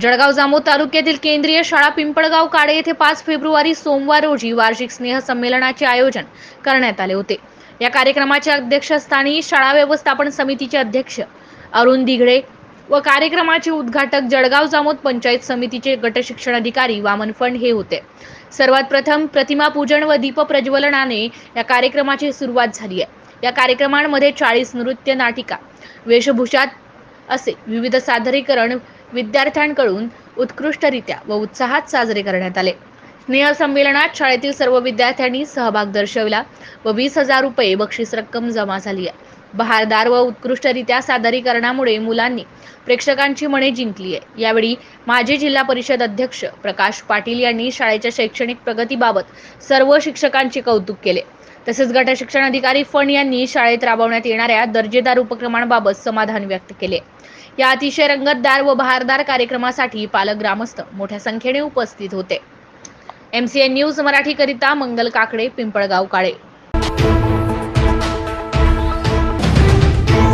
जळगाव जामोद तालुक्यातील केंद्रीय शाळा पिंपळगाव काडे येथे पाच फेब्रुवारी सोमवार रोजी वार्षिक स्नेह संमेलनाचे आयोजन करण्यात आले होते. या कार्यक्रमाच्या अध्यक्षस्थानी शाळा व्यवस्थापन समितीचे अध्यक्ष अरुण दिघडे व कार्यक्रमाचे उद्घाटक जळगाव जामोद पंचायत समितीचे गटशिक्षण अधिकारी वामन फंड हे होते. सर्वात प्रथम प्रतिमा पूजन व दीप प्रज्वलनाने या कार्यक्रमाची सुरुवात झाली आहे. या कार्यक्रमांमध्ये चाळीस नृत्य नाटिका वेशभूषात असे विविध सादरीकरण विद्यार्थ्यांकडून उत्कृष्टरित्या व उत्साहात साजरे करण्यात आले. स्नेह संमेलनात शाळेतील सर्व विद्यार्थ्यांनी सहभाग दर्शवला व वीस हजार रुपये बक्षीस रक्कम जमा झाली आहे. बहारदार व उत्कृष्टरित्या सादरीकरणामुळे मुलांनी प्रेक्षकांची मने जिंकली आहे. यावेळी माजी जिल्हा परिषद अध्यक्ष प्रकाश पाटील यांनी शाळेच्या शैक्षणिक प्रगतीबाबत सर्व शिक्षकांचे कौतुक केले. तसेच गट शिक्षण अधिकारी फण यांनी शाळेत राबवण्यात येणाऱ्या दर्जेदार उपक्रमांबाबत समाधान व्यक्त केले. या अतिशय रंगतदार व बहारदार कार्यक्रमासाठी पालक ग्रामस्थ मोठ्या संख्येने उपस्थित होते. एमसीएन न्यूज मराठी करिता मंगल काकडे पिंपळगाव काळे.